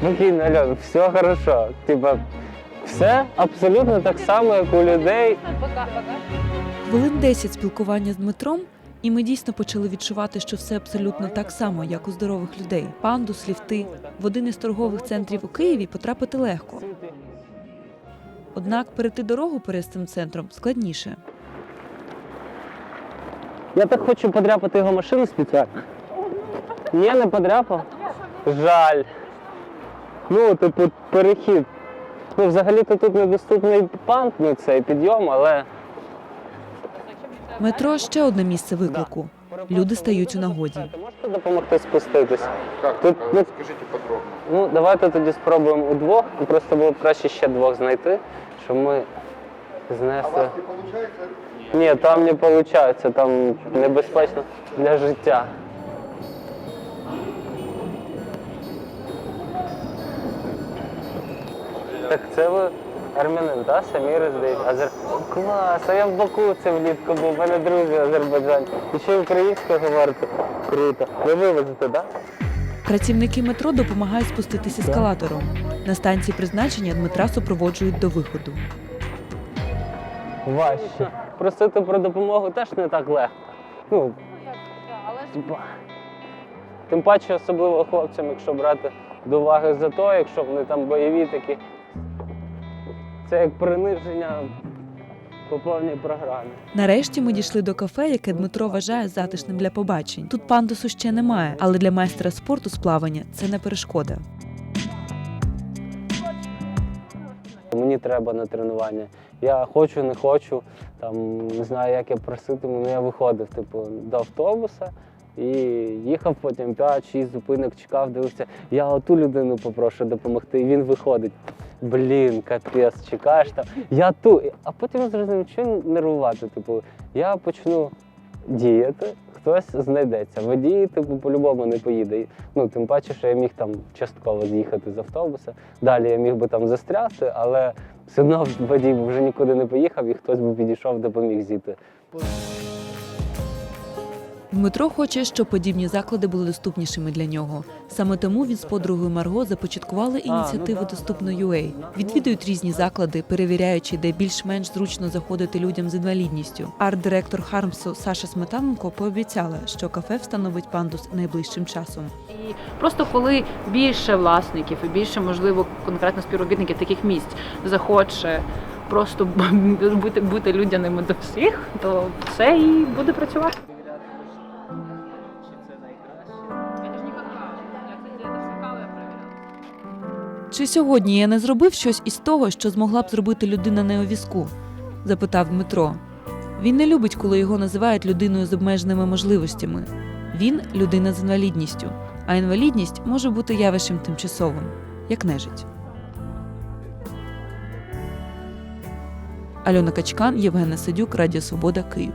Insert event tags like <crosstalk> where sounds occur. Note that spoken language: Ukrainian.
спокійно, Альон, все хорошо. Типа, все абсолютно так само, як у людей. Хвилин 10 спілкування з Дмитром, і ми дійсно почали відчувати, що все абсолютно так само, як у здорових людей. Пандус, ліфти. В один із торгових центрів у Києві потрапити легко. Однак перейти дорогу перед цим центром складніше. Я так хочу подряпати його машину спеціально. Ні, не подряпав. Жаль. Ну, типу, перехід. Ну, взагалі-то тут недоступний панк, ну цей підйом, але. Метро ще одне місце виклику. Люди стають у нагоді. Можете допомогти спуститись? Как? Тут, ну, Скажите подробно. Ну, давайте тоді спробуємо удвох. Просто було б краще ще двох знайти, щоб ми знесли. не получается? Ні, там не виходить, там небезпечно для життя. Так це ви армянин, так? Самі здається. Азер... Клас, а я в Баку це влітку був, у мене друзі Азербайджан. І ще українською говорите. Круто. Ви вивезете, так? Працівники метро допомагають спуститись ескалатором. На станції призначення Дмитра супроводжують до виходу. Важче. Просити про допомогу теж не так легко. Ну, типа, Тим паче, особливо хлопцям, якщо брати до уваги за то, якщо вони там бойові такі. Це як приниження по повній програмі. Нарешті ми дійшли до кафе, яке Дмитро вважає затишним для побачень. Тут пандусу ще немає, але для майстра спорту з плавання це не перешкода. Мені треба на тренування. Я хочу, не хочу, там не знаю, як я проситиму, але я виходив типу, до автобуса і їхав потім 5-6 зупинок, чекав, дивився. Я оту людину попрошу допомогти, і він виходить. Блін, капець, чекаєш там. Я ту. А потім я зрозумів, що нервувати. Типу, я почну діяти, хтось знайдеться. Водій, типу, по-любому не поїде. Ну, тим паче, що я міг там частково з'їхати з автобуса. Далі я міг би там застряти, але все одно водій вже нікуди не поїхав і хтось би підійшов, допоміг зійти. Дмитро хоче, щоб подібні заклади були доступнішими для нього. Саме тому він з подругою Марго започаткували ініціативу Доступно.UA. Відвідують різні заклади, перевіряючи, де більш-менш зручно заходити людям з інвалідністю. Арт-директор Хармсу Саша Сметаненко пообіцяла, що кафе встановить пандус найближчим часом. І просто коли більше власників і більше, можливо, конкретно співробітників таких місць захоче просто <laughs> бути, бути людяними до всіх, то це і буде працювати. Чи сьогодні я не зробив щось із того, що змогла б зробити людина не у візку? запитав Дмитро. Він не любить, коли його називають людиною з обмеженими можливостями. Він людина з інвалідністю, а інвалідність може бути явищем тимчасовим, як нежить. Альона Качкан, Євгена Сидюк, Радіо Свобода, Київ.